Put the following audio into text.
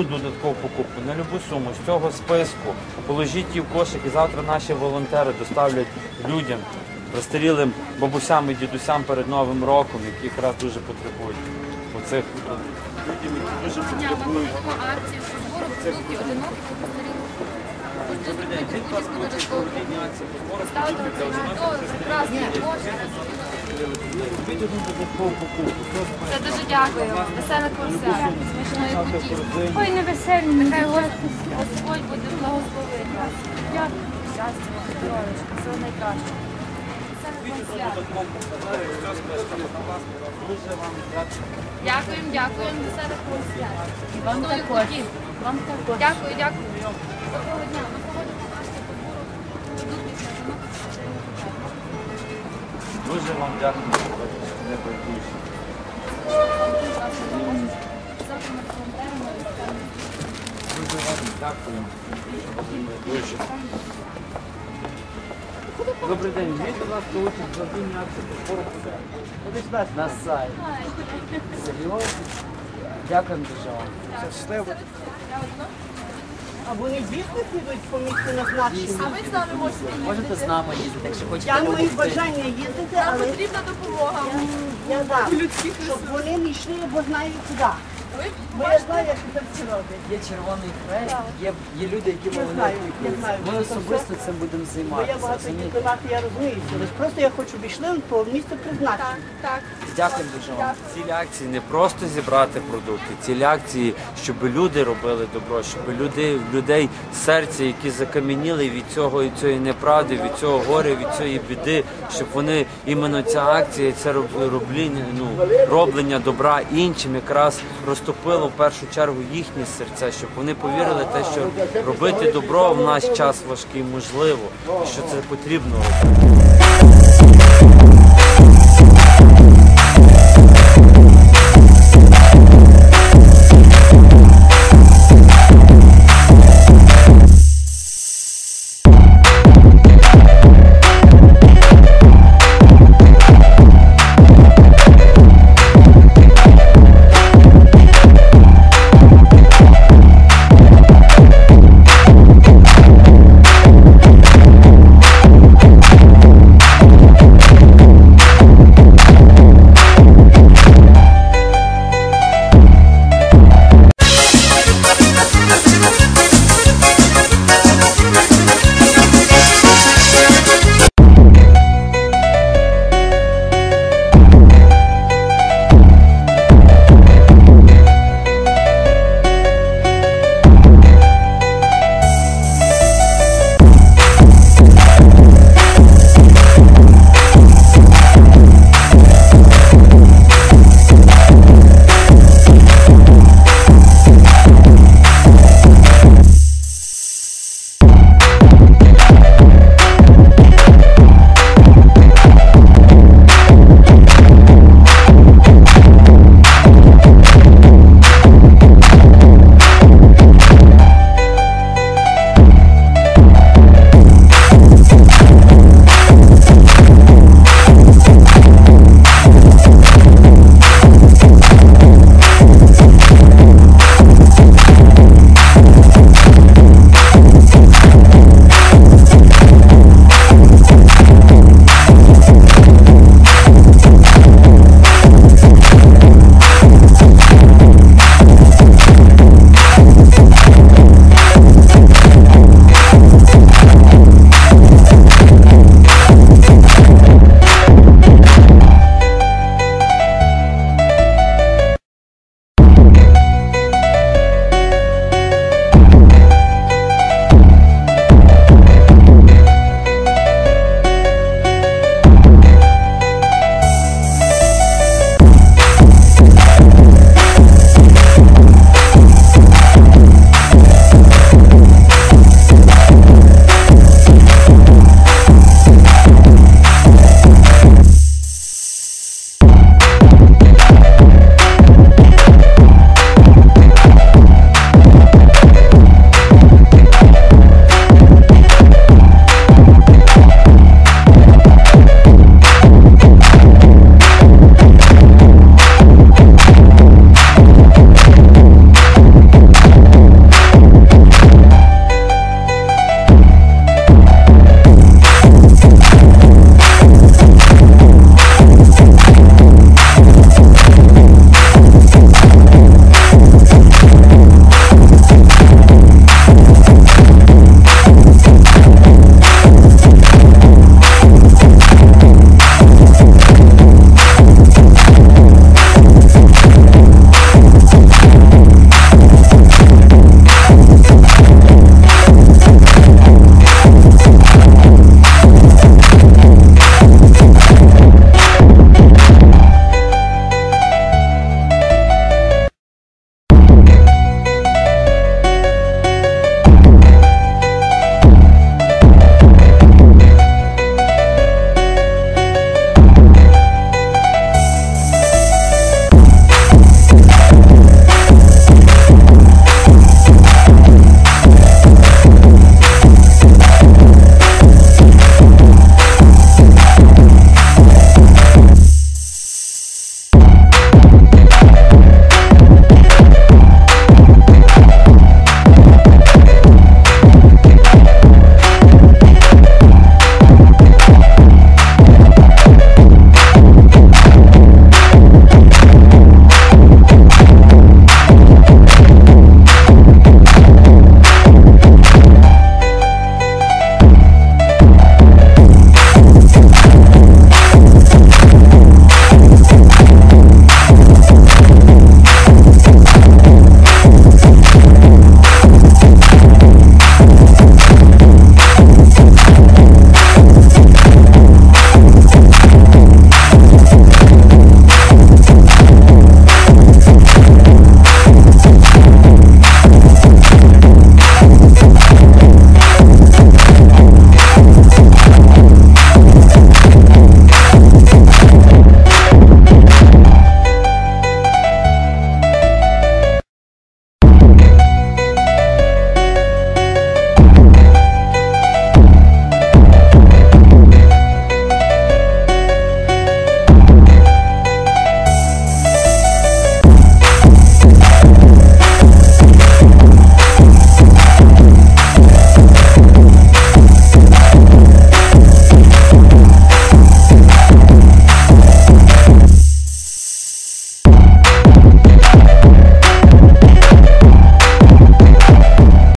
одну додаткову покупку на любу суму з цього списку. Положіть її в кошик і завтра наші волонтери доставлять людям, розстрілим бабусям і дідусям перед Новим роком, які якраз дуже потребують оцих людям, які дуже Дня ми проводимо акцію по збору продуктів одиноких і постарілих. Можете зробити будь-яку додаткову ставити то прекрасний Це дуже дякую. Веселих свят. Смачної. Ой, не веселі, Нехай Господь буде благословити вас. Дякую. Щастя, вам, здоров'ячка, всього найкращого. Дякую. Дякуємо, дякуємо. Веселих свят. Вам також. Дякую, дякую. Доброго дня. Ми проводимо акцію по збору Дуже вам дякую, що ви не байдужі. Завтра ми волонтеримо і станемо. Дуже вам дякую. Добрий день, візьміть, будь ласка, участь в благодійній акції по збору продуктів. На сайт. Серйозно? Дякуємо дуже вам. Щасливо. А вони дійсно підуть по місцю назначення? А ви з нами можете Можете з нами їздити, якщо хочете. Я маю бажання їздити, Нам але потрібна допомога. я дам, щоб вони не йшли, бо знаю куди. Бо я знаю, як це роблять. Є червоний хрест, є, є люди, які Я волонтери. знаю, я знаю. Ми особисто цим будемо Бо я займатися. багато розумієте? дізнати, я розумію. Ось Просто я хочу, щоб по місцю призначення. Так. Дякуємо дуже вам. Ціль акції не просто зібрати продукти, ціль акції, щоб люди робили добро, щоб люди, в людей серця, які закам'яніли від цього і цієї неправди, від цього горя, від цієї біди, щоб вони іменно ця акція, це роб- робління, ну роблення добра іншим, якраз розтопило в першу чергу їхні серця, щоб вони повірили те, що робити добро в наш час важкий можливо, і що це потрібно робити.